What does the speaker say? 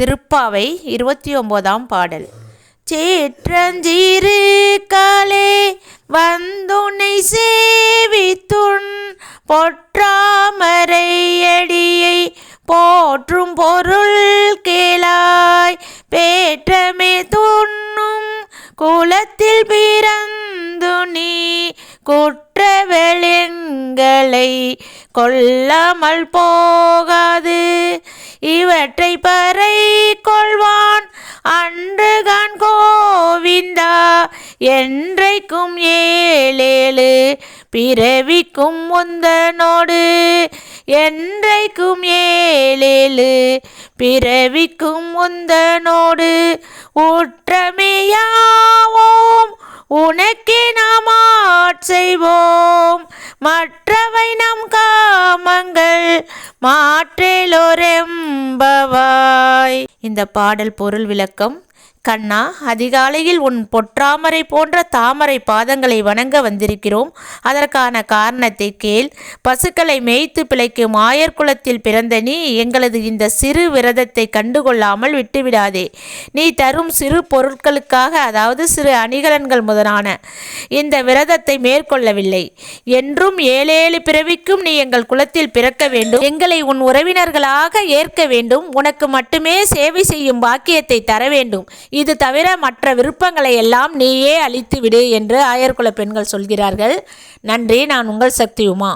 திருப்பாவை இருபத்தி ஒம்போதாம் பாடல். சேற்றஞ்சீரு காலே வந்துனை சேவித்துண் பொற்றாமரையடியை போற்றும் பொருள் கேளாய். பேற்றமே துண்ணும் குலத்தில் பிறந்து நீ குற்றவெளிங்களை கொல்லாமல் போகாது. இவற்றை பற என்றைக்கும் ஏழேழு பிறவிக்கும் முந்தனோடு. என்றைக்கும் ஏழேழு பிறவிக்கும் முந்தனோடு. உற்றமையாவோம் உனக்கே நாம் செய்வோம். மற்றவை நம் காமங்கள் மாற்றேலோரெம்பவாய் இந்த பாடல் பொருள் விளக்கம் கண்ணா அதிகாலையில் உன் பொற்றாமரை போன்ற தாமரை பாதங்களை வணங்க வந்திருக்கிறோம். அதற்கான காரணத்தை கேள். பசுக்களை மேய்த்து பிழைக்கும் ஆயர்குலத்தில் பிறந்த நீ எங்களது இந்த சிறு விரதத்தை கண்டுகொள்ளாமல் விட்டுவிடாதே. நீ தரும் சிறு பொருட்களுக்காக அதாவது சிறு அணிகலன்கள் முதலான இந்த விரதத்தை மேற்கொள்ளவில்லை. என்றும் ஏழேழு பிறவிக்கும் நீ எங்கள் குலத்தில் பிறக்க வேண்டும். எங்களை உன் உறவினர்களாக ஏற்க வேண்டும். உனக்கு மட்டுமே சேவை செய்யும் பாக்கியத்தை தர வேண்டும். இது தவிர மற்ற விருப்பங்களை எல்லாம் நீயே அழித்து விடு என்று ஆயர்குல பெண்கள் சொல்கிறார்கள். நன்றி நான் உங்கள் சக்தியுமா?